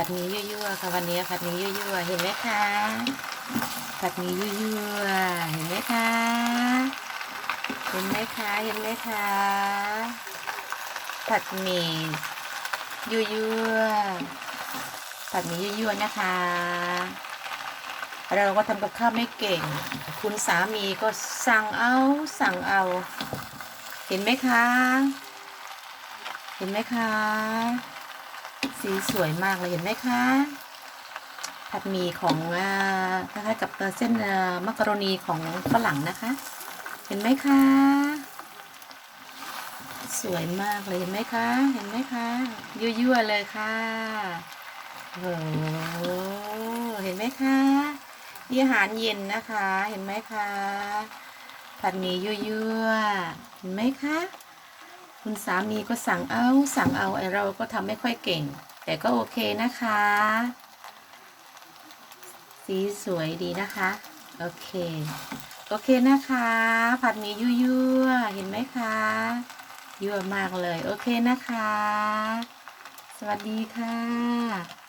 ผัดหมียั่วๆค่ะวันนี้ผัดหมียั่วๆเห็นไหมคะผัดหมียั่วๆเห็นไหมคะเห็นไหมคะเห็นไหมคะผัดหมี่ยั่วๆผัดหมี่ยั่วๆนะคะ เราก็ทำกับข้าวไม่เก่ง คุณสามีก็สั่งเอาสั่งเอา เห็นไหมคะ เห็นไหมคะ สีสวยมากเลยเห็นไหมคะผัดหมี่ของคล้ายๆกับเส้นมักกะโรนีของฝรั่งนะคะ เห็นไหมคะ สวยมากเลยเห็นไหมคะ เห็นไหมคะยั่วๆเลยค่ะโอ้เห็นไหมคะนี่อาหารเย็นนะคะ เห็นไหมคะผัดหมี่ยั่วๆเห็นไหมคะ คุณสามีก็สั่งเอาสั่งเอาไอเราก็ทำไม่ค่อยเก่ง แต่ก็โอเคนะคะ สีสวยดีนะคะ โอเค โอเคนะคะ ผัดหมี่ยั่วๆเห็นไหมคะยั่วมากเลย โอเคนะคะ สวัสดีค่ะ